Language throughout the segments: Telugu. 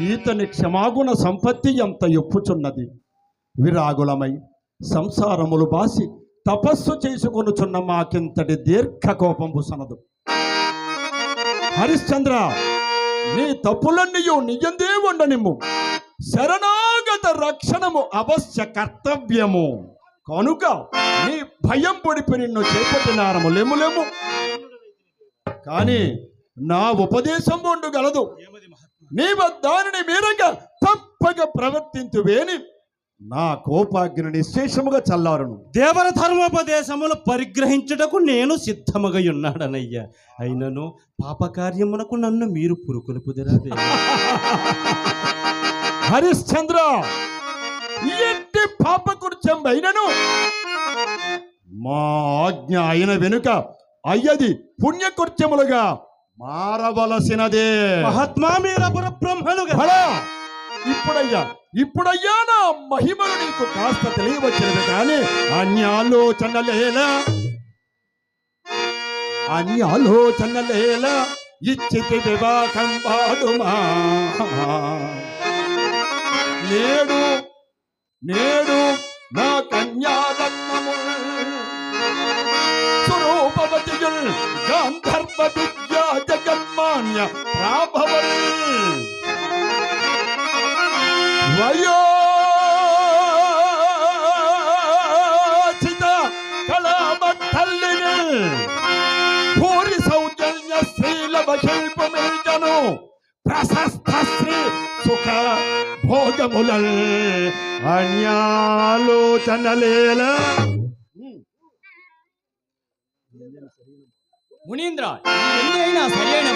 ఈతని క్షమాగుణ సంపత్తి ఎంత ఎప్పుచున్నది? విరాగులమై సంసారములు బాసి తపస్సు చేసుకొనుచున్న మాకింతటి దీర్ఘ కోపం సనదు హరిశ్చంద్ర నీ తప్పులన్నీయు నిజందే ఉండనిమ్ము. శరణాగత రక్షణము అవశ్య కర్తవ్యము. కనుక నీ భయం పొడిపి నిన్ను చేపట్టినారము. లేము లేము. కానీ నా ఉపదేశం ఉండగలదు. నీ దానిని మీరంగా తప్పక ప్రవర్తించువేని. నా కోపాగ్ని నిశ్శేషముగా చల్లారును. దేవర ధర్మోపదేశములు పరిగ్రహించుటకు నేను సిద్ధముగా ఉన్నాడనయ్యా అయినను పాపకార్యమునకు నన్ను మీరు పురుకొలుపుదిరాదే హరిశ్చంద్ర! ఎట్టి పాపకృత్యం అయినను మా ఆజ్ఞ అయిన వెనుక అయ్యది పుణ్యకృత్యములుగా మారవలసినదే. మహాత్మా మీరపుర బ్రహ్మలు కదా! ఇప్పుడయ్యా ఇప్పుడయ్యా నా మహిమలు నీకు కాస్త తెలియవచ్చినది కానీ అన్యాలోచనలేలా అన్యాలోచనలేలా ఇచ్చితి వివాహం వాడుమా. నేడు నేడు నా కన్యారత్నము స్వరూపవతియుల్ గాంధర్వ విద్యా జగన్మాన్య ప్రాభవల్ వయోచిత కళామఠల్లిని భూరి సౌజన్య శ్రీలభ శిల్పమిల్జను ప్రశస్త శ్రీ సుఖ భోగముల అన్యాలోచనలేల. మునీంద్ర ఎన్ని అయినా సరైన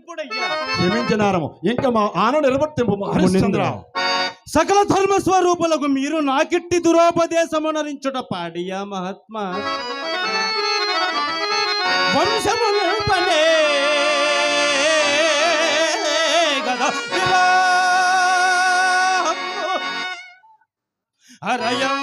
క్షమించినారము. ఇంకా మా హరిశ్చంద్ర సకల ధర్మ స్వరూపులకు మీరు నాకిట్టి దురోపదేశమునరించుట పాడియా మహాత్మా. వంశము నిల్పనే గదా. వివాహము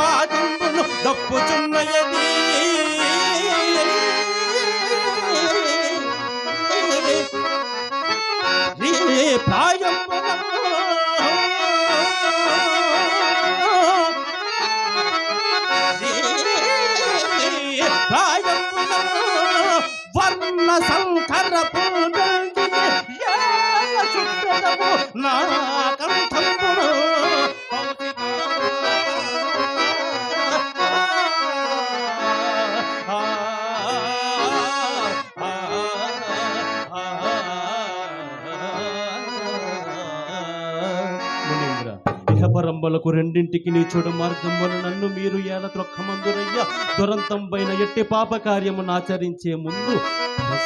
పాదంబును దప్పుచున్నయది. ప్రాయంబున ప్రాయంబున వర్ణ సంకర చుట్టడము నా ఇహపరంబలకు రెండింటికి నీ చెడు మార్గమును నన్ను మీరు ఏల త్రొక్కమందురయ్యా. దురంతం పైన ఎట్టి పాప కార్యమును ఆచరించే ముందు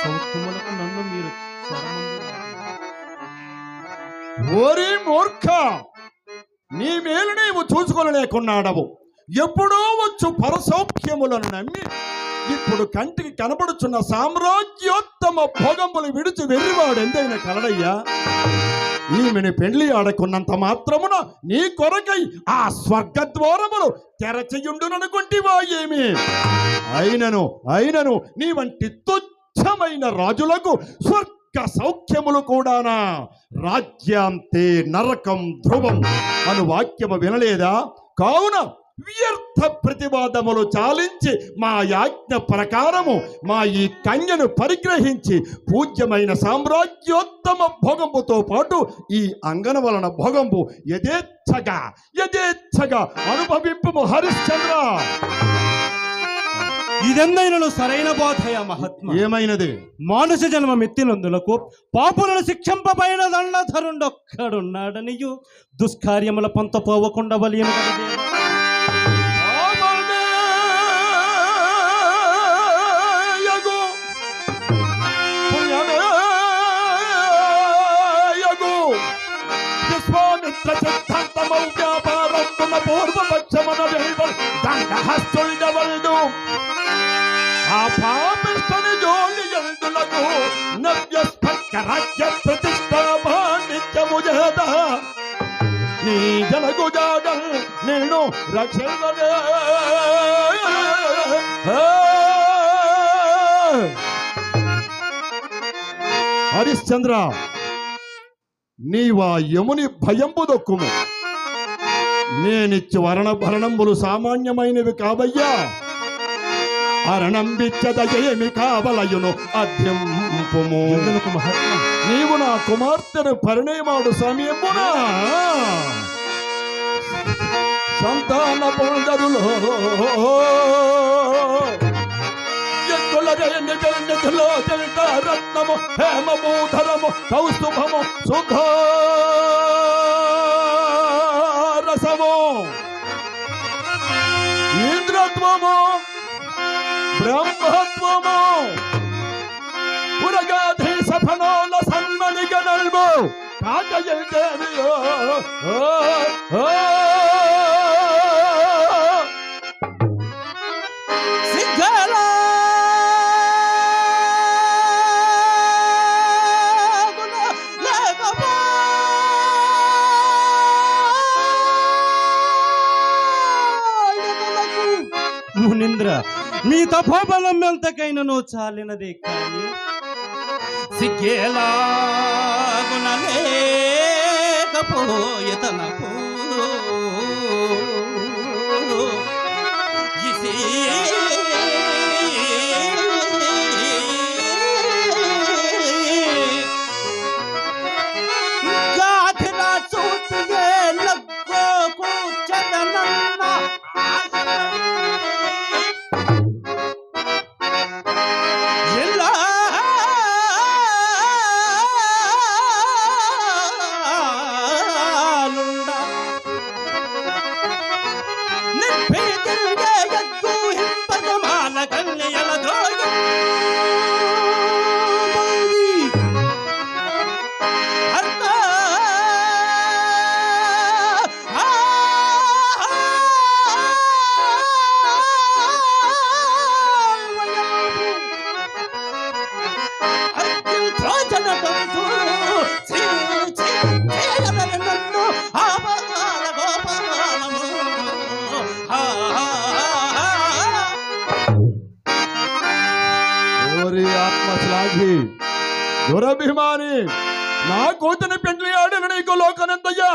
సౌఖ్యములకు నన్ను మీరు ఓరి మూర్ఖ! నీ మేలు నీవు చూసుకోలేకున్నాడవు. ఎప్పుడో వచ్చు పరసౌఖ్యములను నమ్మి ఇప్పుడు కంటికి కనబడుచున్న సామ్రాజ్యోత్తమ భోగములు విడిచి వెర్రివాడు ఎంతైనా కలడయ్యా? ఈమెను పెళ్ళి ఆడకున్నంత మాత్రమున నీ కొరకై ఆ స్వర్గ ద్వారములు తెరచియుండుననుకుంటివా ఏమి అయినను అయినను నీ వంటి తుచ్చమైన రాజులకు స్వర్గ సౌఖ్యములు కూడానా? రాజ్యాంతే నరకం ధ్రువం అను వాక్యము వినలేదా? కావున వ్యర్థ ప్రతివాదములు చాలించి మా యాజ్ఞ ప్రకారము మా ఈ కన్యను పరిగ్రహించి పూజ్యమైన సామ్రాజ్యోత్తమ భోగంబుతో పాటు ఈ అంగన వలన భోగంబు యథేచ్ఛగా యథేచ్ఛగా అనుభవింపు హరిశ్చంద్ర. ఇదెందైనను సరైన బోధయ మహాత్మ? ఏమైనది? మానుష జన్మ మెత్తినందులకు పాపులను శిక్షింపబైన దండధరుండొక్కడున్నాడనియు. దుష్కార్యముల పంత పోవకుండా వలియను దండహస్తుల్డవల్డు. ఆ పాపిష్టని జోలి ఎందులకు? నవ్యస్ఫర్క రాజ్య ప్రతిష్టాపానిత్యము చేత. నీ జనకు జాడ నేను రక్షణే హరిశ్చంద్ర నీవా యముని భయంబు దొక్కుము నేనిచ్చు వరణ భరణంబులు సామాన్యమైనవి కావయ్యా అరణంబిచ్చదయేమి కావలయును అధ్యంపుము నీవు నా కుమార్తెను పరిణయమాడు సమయమున సంతాన పొందరులో రత్నము హేమమూధరము కౌస్తుభము సుధారసము ఇంద్రత్వము బ్రహ్మత్వము పురగాధీశ ఫణోల సన్మణి గణల్బు కాకయల్ దేవియో ఓ, ఓ. మునింద్ర మీ తపోబలం ఎంతకైనను చాలినదే కానీ సిగ్గేలాగునలేకపోయే తనకు ఇసి నా కూతుని పెండ్లి ఆడిన నీకు లోకనంతయ్యా.